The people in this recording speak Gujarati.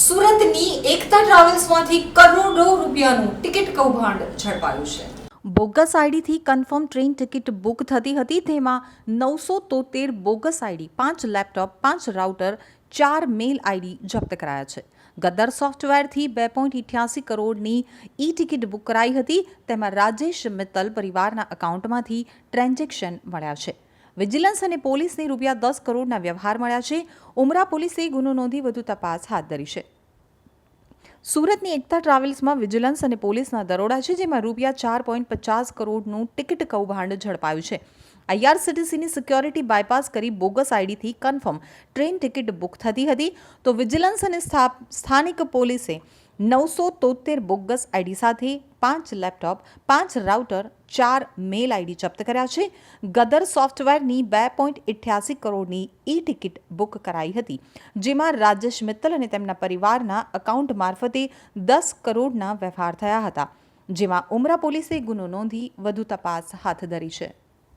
સુરતની એકતા ટ્રાવેલ્સમાંથી કરોડો રૂપિયાનું ટિકિટ કૌભાંડ ઝડપાયું છે. બોગસ આઈડીથી કન્ફર્મ ટ્રેન ટિકિટ બુક થતી હતી, તેમાં નવસો તોતેર બોગસ આઈડી, પાંચ લેપટોપ, પાંચ રાઉટર, ચાર મેલ આઈડી જપ્ત કરાયા છે. ગદર સોફ્ટવેરથી બે પોઈન્ટ ઇઠ્યાસી કરોડની ઈ ટિકિટ બુક કરાઈ હતી, તેમાં રાજેશ મિત્તલ પરિવારના એકાઉન્ટમાંથી ટ્રાન્ઝેક્શન મળ્યા છે. વિજિલન્સ અને પોલીસને રૂપિયા દસ કરોડના વ્યવહાર મળ્યા છે. ઉમરા પોલીસે ગુનો નોંધી વધુ તપાસ હાથ ધરી છે. સુરતની એકતા ટ્રાવેલ્સમાં વિજિલન્સ અને પોલીસના દરોડા છે, જેમાં રૂપિયા ચાર પોઈન્ટ પચાસ કરોડનું ટિકિટ કૌભાંડ ઝડપાયું છે. આઈઆરસીટીસીની સિક્યોરિટી બાયપાસ કરી બોગસ આઈડીથી કન્ફર્મ ટ્રેન ટિકિટ બુક થતી હતી. તો વિજિલન્સ અને સ્થા- સ્થાનિક પોલીસે નવસો તોતેર બોગસ આઈડી સાથે પાંચ લેપટોપ, પાંચ રાઉટર, ચાર મેલ આઈડી જપ્ત કર્યા છે. ગદર સોફ્ટવેરની બે પોઈન્ટ ઇઠ્યાસી કરોડની ઈ ટિકિટ બુક કરાઈ હતી, જેમાં રાજેશ મિત્તલ અને તેમના પરિવારના એકાઉન્ટ મારફતે દસ કરોડના વ્યવહાર થયા હતા, જેમાં ઉમરા પોલીસે ગુનો નોંધી વધુ તપાસ હાથ ધરી છે.